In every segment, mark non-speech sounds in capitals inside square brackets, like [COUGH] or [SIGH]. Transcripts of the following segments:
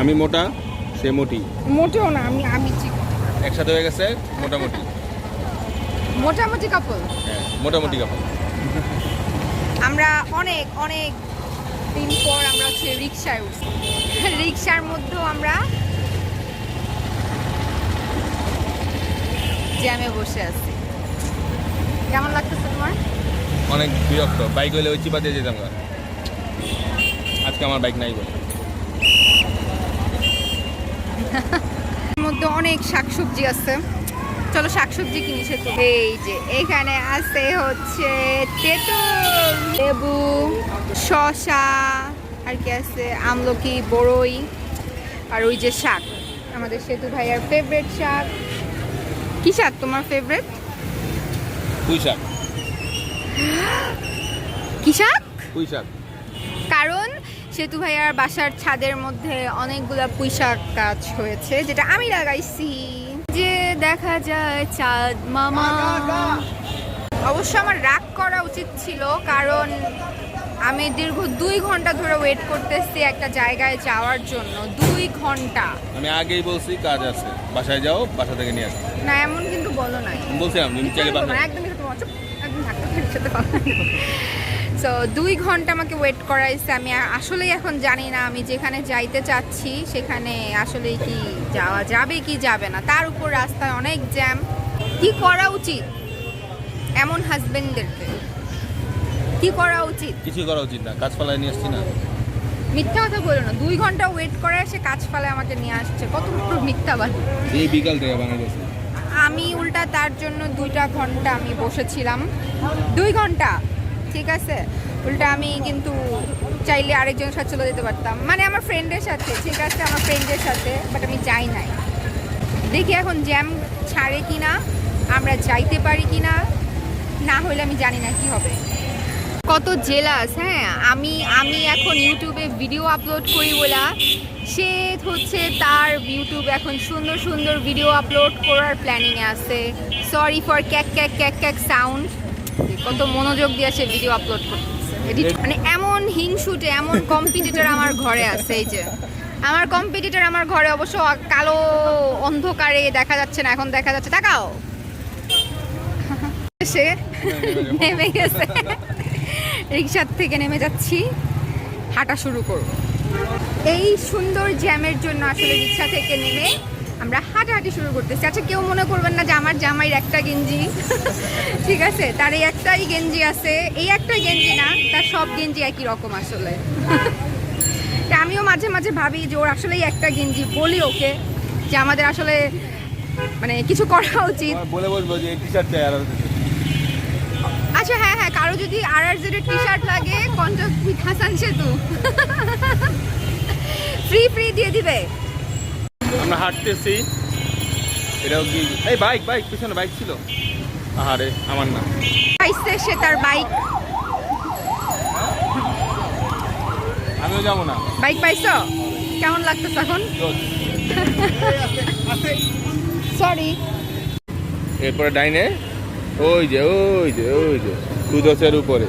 আমি মোটা সে মোটি। মোটেও না আমি আমি একসাথে হয়ে গেছে মোটামুটি। মোটামুটি কাপল হ্যাঁ মোটামুটি কাপড় আমরা অনেক অনেক দিন পর আমরা হচ্ছে রিক্সায় উঠছি। [LAUGHS] রিক্সার মধ্যেও আমরা জ্যামে বসে আছি। কেমন লাগতেছে তোমার? অনেক বিরক্ত। বাইক হলে ওই চিপা দিয়ে যেতাম। আজকে আমার বাইক নাই বলে। [LAUGHS] মধ্যে অনেক শাকসবজি আছে। চলো শাকসবজি কিনি সে তো। এই যে এখানে আছে হচ্ছে তেঁতুল লেবু শসা আর কি আছে আমলকি বড়ই আর ওই যে শাক। আমাদের সেতু ভাইয়ার ফেভারিট শাক। কি শাক তোমার ফেভারিট পুঁই শাক। কি শাক? পুঁই শাক। কারণ সেতু ভাইয়ার বাসার ছাদের মধ্যে অনেকগুলা পুঁইশাক গাছ হয়েছে যেটা আমি লাগাইছি। যে দেখা যায় চাঁদ মামা। অবশ্য আমার রাগ করা উচিত ছিল কারণ আমি দীর্ঘ দুই ঘণ্টা ধরে ওয়েট করতেছি একটা জায়গায় যাওয়ার জন্য। দুই ঘণ্টা। আমি আগেই বলছি কাজ আছে। বাসায় যাও বাসা থেকে নিয়ে আসো। না এমন কিন্তু বলো নাই। আমি বলছিলাম তুমি চাইলে একদমই তোমার চুপ একদম থাকতে সো দুই ঘণ্টা আমাকে ওয়েট করাইছে। আমি আসলেই এখন জানি না আমি যেখানে যাইতে চাচ্ছি সেখানে আসলেই কি যাওয়া যাবে কি যাবে না। তার উপর রাস্তায় অনেক জ্যাম কি করা উচিত? এমন হাজবেন্ডদেরকে কি করা উচিত? কিছু করা উচিত না। কাজ ফালায় নিয়ে আসছি না। মিথ্যা কথা বলো না। দুই ঘণ্টা ওয়েট করে সে কাজ ফেলে আমাকে নিয়ে আসছে। কত বড় মিথ্যাবাদী এই বিকাল থেকে বানাই গেছে আমি উল্টা তার জন্য দুইটা ঘণ্টা আমি বসেছিলাম। দুই ঘণ্টা। ঠিক আছে? উল্টা আমি কিন্তু চাইলে আরেকজনের সাথে চলে যেতে পারতাম। মানে আমার ফ্রেন্ডের সাথে, ঠিক আছে? আমার ফ্রেন্ডের সাথে বাট আমি যাই নাই। দেখি এখন জ্যাম ছাড়ে কি না আমরা যাইতে পারি কি না না হলে আমি জানি না কি হবে। কত জেলাস হ্যাঁ? আমি আমি এখন ইউটিউবে ভিডিও আপলোড করি বলা। সে হচ্ছে তার ইউটিউব এখন সুন্দর সুন্দর ভিডিও আপলোড করার প্ল্যানিংয়ে আছে। সরি ফর ক্যাক ক্যাক ক্যাক ক্যাক সাউন্ড কত মনোযোগ দিয়ে সে ভিডিও আপলোড করতেছে মানে এমন হিংসুটে এমন কম্পিটিটর আমার ঘরে আছে এই যে। আমার কম্পিটিটর আমার ঘরে অবশ্য কালো অন্ধকারে দেখা যাচ্ছে না এখন দেখা যাচ্ছে। তাকাও। [LAUGHS] সে নেমে গেছে। রিক্সার থেকে নেমে যাচ্ছি। হাঁটা শুরু করব। এই সুন্দর জ্যামের জন্য আসলে রিক্সা থেকে নেমে আমরা হাঁটাহাঁটি শুরু করতেছি। আচ্ছা কেউ মনে করবেন না যে আমার জামাইয়ের একটা গেঞ্জি। [LAUGHS] ঠিক আছে? তার এই একটাই গেঞ্জি আছে। এই একটা গেঞ্জি না তার সব গেঞ্জি একই রকম আসলে। তা আমিও মাঝে মাঝে ভাবি যে ওর আসলেই একটা গেঞ্জি বলি ওকে যে আমাদের আসলে মানে কিছু করা উচিত। বলে বলব যে টি শার্ট চাই আর আচ্ছা হ্যাঁ হ্যাঁ কারও যদি আর আর জেড টি শার্ট লাগে contact with Hasan Setu. [LAUGHS] Free free দিয়ে দিবে। আমরা হাঁটতেছি। এটাও কি? এই বাইক বাইক পিছনে বাইক ছিল। আহারে আমার না। পাইছে সে তার বাইক আমিও যাব না। বাইক পাইছো? কেমন লাগতেছে এখন? সরি এরপরে ডাইনে ওই যে ওই যে ওই যে দুদশের উপরে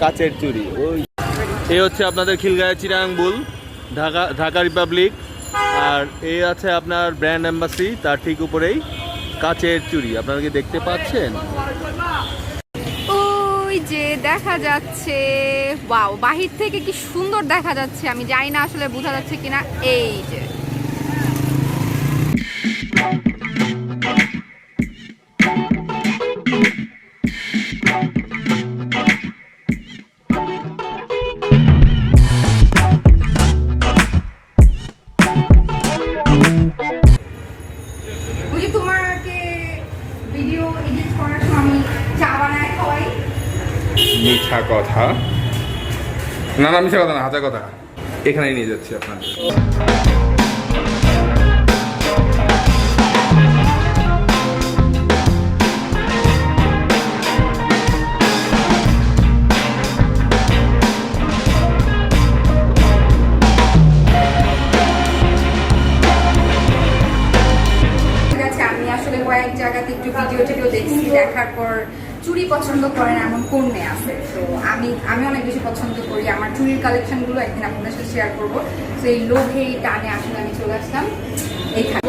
কাচের চুরি ওই এই হচ্ছে আপনাদের খিলগাঁও চিরাং বুল ঢাকা ঢাকা রিপাবলিক। আর এই আছে আপনার ব্র্যান্ড অ্যাম্বাসি তার ঠিক উপরেই কাচের চুরি। আপনারা কি দেখতে পাচ্ছেন? ওই যে দেখা যাচ্ছে। বাও বাহির থেকে কি সুন্দর দেখা যাচ্ছে, আমি জানি না আসলে বোঝা যাচ্ছে কিনা। এই যে। মিঠা কথা। না না মিঠা কথা না হাজার কথা। এখানেই নিয়ে যাচ্ছি আপনার পছন্দ করেন এমন কোন মেয়ে আছে? তো আমি আমি অনেক বেশি পছন্দ করি। আমার চুরির কালেকশনগুলো একদিন আপনাদের সাথে শেয়ার করব। তো এই লোভে টানে আসলে আমি চলে আসলাম। এইখানে।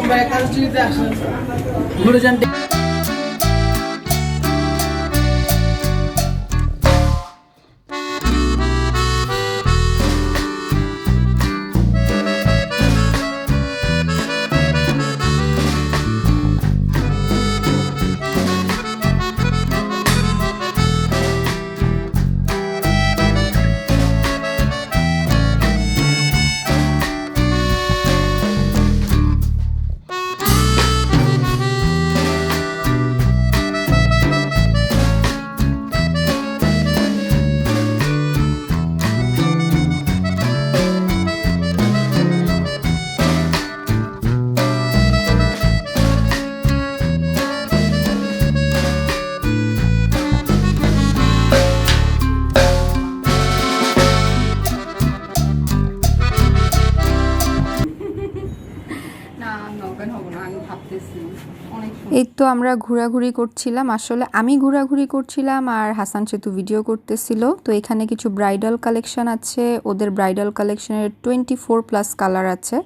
এই তো আমরা ঘোরাঘুরি করছিলাম। আসলে আমি ঘোরাঘুরি করছিলাম আর হাসান সেতু ভিডিও করতেছিল। তো এখানে কিছু ব্রাইডাল কালেকশন আছে। ওদের ব্রাইডাল কালেকশনের টোয়েন্টি ফোর প্লাস কালার আছে।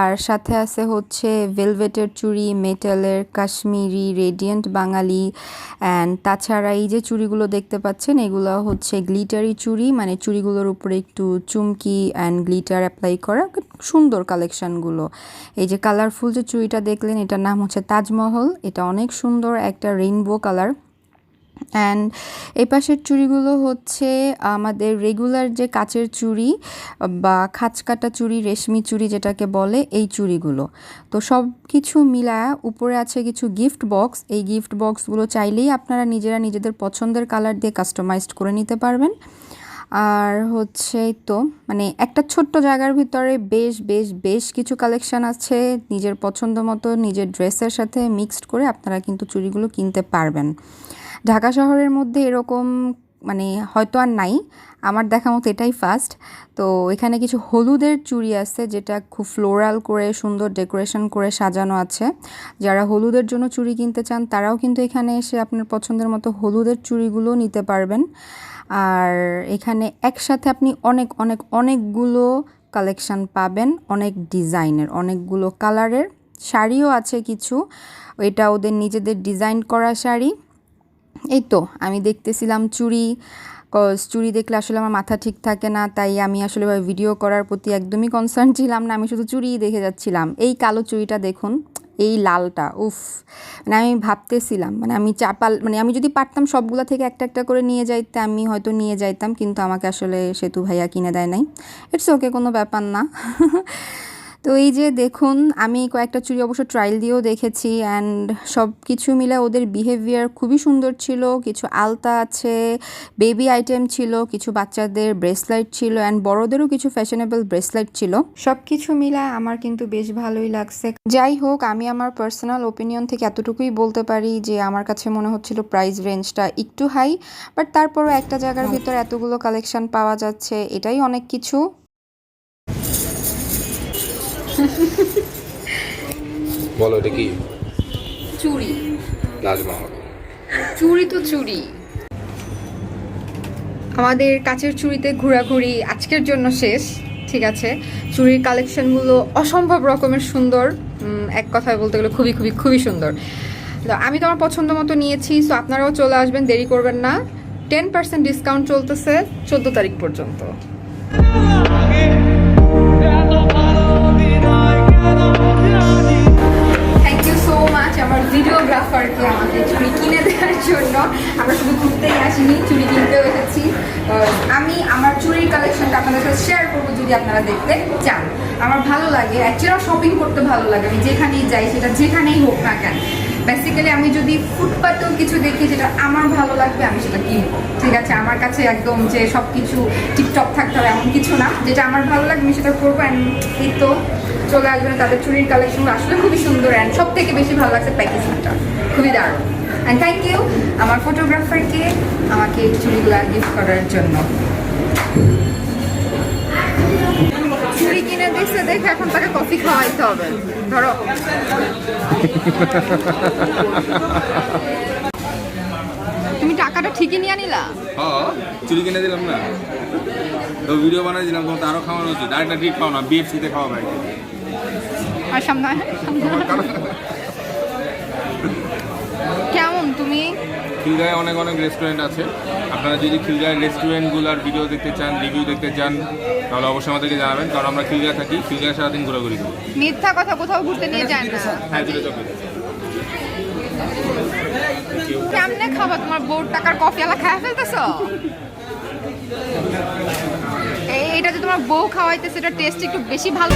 আর সাথে আছে হচ্ছে ভেলভেটের চুড়ি মেটালের কাশ্মীরি রেডিয়েন্ট বাঙালি অ্যান্ড তাছাড়া এই যে চুড়িগুলো দেখতে পাচ্ছেন, এগুলো হচ্ছে গ্লিটারি চুড়ি। মানে চুড়িগুলোর উপরে একটু চুমকি অ্যান্ড গ্লিটার অ্যাপ্লাই করা। সুন্দর কালেকশনগুলো এই যে কালারফুল যে চুড়িটা দেখলেন, এটার নাম হচ্ছে তাজমহল। এটা অনেক সুন্দর একটা রেইনবো কালার অ্যান্ড এই পাশের চুড়িগুলো হচ্ছে আমাদের রেগুলার যে কাচের চুড়ি বা খাঁচকাটা চুড়ি, রেশমি চুড়ি যেটাকে বলে, এই চুড়িগুলো। তো সব কিছু মিলায়া উপরে আছে কিছু গিফট বক্স এই গিফট বক্সগুলো চাইলেই আপনারা নিজেরা নিজেদের পছন্দের কালার দিয়ে কাস্টমাইজড করে নিতে পারবেন। আর হচ্ছে তো মানে একটা ছোট্ট জায়গার ভিতরে বেশ বেশ বেশ কিছু কালেকশন আছে। নিজের পছন্দ মতো নিজের ড্রেসের সাথে মিক্সড করে আপনারা কিন্তু চুড়িগুলো কিনতে পারবেন। ঢাকা শহরের মধ্যে এরকম মানে হয়তো আর নাই, আমার দেখা মতো এটাই ফার্স্ট তো এখানে কিছু হলুদের চুড়ি আছে, যেটা খুব ফ্লোরাল করে, সুন্দর ডেকোরেশন করে সাজানো আছে। যারা হলুদের জন্য চুড়ি কিনতে চান, তারাও কিন্তু এখানে এসে আপনার পছন্দের মতো হলুদের চুড়িগুলো নিতে পারবেন। আর এখানে একসাথে আপনি অনেক অনেক, অনেকগুলো কালেকশান পাবেন, অনেক ডিজাইনের, অনেকগুলো কালারের। শাড়িও আছে কিছু, এটা ওদের নিজেদের ডিজাইন করা শাড়ি। এই তো, আমি দেখতেছিলাম চুড়ি চুড়ি দেখলে আসলে আমার মাথা ঠিক থাকে না, তাই আমি আসলে ভিডিও করার প্রতি একদমই কনসার্ন ছিলাম না, আমি শুধু চুড়িই দেখে যাচ্ছিলাম। এই কালো চুড়িটা দেখুন। এই লালটা, উফ। মানে আমি ভাবতেছিলাম মানে আমি চাপাল মানে আমি যদি পারতাম সবগুলো থেকে একটা একটা করে নিয়ে যাইতে, আমি হয়তো নিয়ে যাইতাম, কিন্তু আমাকে আসলে সেতু ভাইয়া কিনে দেয় নাই। ইটস ওকে কোনো ব্যাপার না। [LAUGHS] তো এই যে দেখুন, আমি কয়েকটা চুরি অবশ্য ট্রায়াল দিয়েও দেখেছি অ্যান্ড সব কিছু মিলে ওদের বিহেভিয়ার খুবই সুন্দর ছিল। কিছু আলতা আছে বেবি আইটেম ছিল, কিছু বাচ্চাদের ব্রেসলাইট ছিল অ্যান্ড বড়দেরও কিছু ফ্যাশনেবল ব্রেসলাইট ছিল। সব কিছু মিলে আমার কিন্তু বেশ ভালোই লাগছে। যাই হোক, আমি আমার পার্সোনাল ওপিনিয়ন থেকে এতটুকুই বলতে পারি যে আমার কাছে মনে হচ্ছিল প্রাইস রেঞ্জটা একটু হাই বাট তারপরও একটা জায়গার ভিতর এতগুলো কালেকশন পাওয়া যাচ্ছে, এটাই অনেক কিছু। বলো এটা কি? চুড়ি। চুড়ি তো চুড়ি। আমাদের কাচের চুড়িতে ঘোরাঘুরি আজকের জন্য শেষ ঠিক আছে? চুড়ির কালেকশনগুলো অসম্ভব রকমের সুন্দর এক কথায় বলতে গেলে খুবই খুবই খুবই সুন্দর। তো আমি তো আমার পছন্দ মতো নিয়েছি সো আপনারাও চলে আসবেন দেরি করবেন না। টেন পার্সেন্ট ডিসকাউন্ট চলতেছে চোদ্দ তারিখ পর্যন্ত। ভিডিওগ্রাফারকে আমাকে চুড়ি কিনে দেওয়ার জন্য। আমরা শুধু ঘুরতেই আসিনি, চুড়ি কিনতেও এসেছি। আমি আমার চুড়ির কালেকশনটা আপনাদের সাথে শেয়ার করব যদি আপনারা দেখতে চান আমার ভালো লাগে। অ্যাকচুয়ালি শপিং করতে ভালো লাগে। আমি যেখানেই যাই, সেটা যেখানেই হোক না কেন বেসিক্যালি আমি যদি ফুটপাতেও কিছু দেখি যেটা আমার ভালো লাগবে, আমি সেটা কিনবো। ঠিক আছে? আমার কাছে একদম যে সব কিছু টিকটক থাকতে হবে এমন কিছু না। যেটা আমার ভালো লাগবে, আমি সেটা করব। অ্যান্ড এই তো চলে আসবেন, তাদের চুরির কালেকশন আসলে খুবই সুন্দর অ্যান্ড সব থেকে বেশি ভালো লাগছে প্যাকেজিংটা খুবই দারুণ। অ্যান্ড থ্যাংক ইউ আমার ফটোগ্রাফারকে আমাকে এই চুড়িগুলো গিফট করার জন্য। চুড়ি কিনে দিচ্ছে দেখে এখন তাকে কফি খাওয়াইতে হবে। ধরো। তুমি টাকাটা ঠিকই নিয়ে নিলা? হ্যাঁ চুরি কিনে দিলাম না। তো ভিডিও বানাই দিলাম তোমার তো আরও খাওয়ানো উচিত। আরেকটা ট্রিট খাও না বিএফসিতে খাওয়া আর সামনে। কেমন তুমি? খিলগাঁয়ে অনেক অনেক রেস্টুরেন্ট আছে। আপনারা যদি খিলগাঁয়ের রেস্টুরেন্টগুলোর ভিডিও দেখতে চান রিভিউ দেখতে চান তাহলে অবশ্যই আমাদেরকে জানাবেন। কারণ আমরা খিলগাঁয়ে থাকি খিলগাঁয়ে সারাদিন ঘোরাঘুরি করি। মিথ্যা কথা কোথাও ঘুরতে নিয়ে যায় না। হ্যাঁ কেমনে খাবা? তোমার বউর টাকার কফি আলা খায় ফেলতেছো? এই এটা যে তোমার বউ খাওয়াইতেছে এটা টেস্ট একটু বেশি ভালো।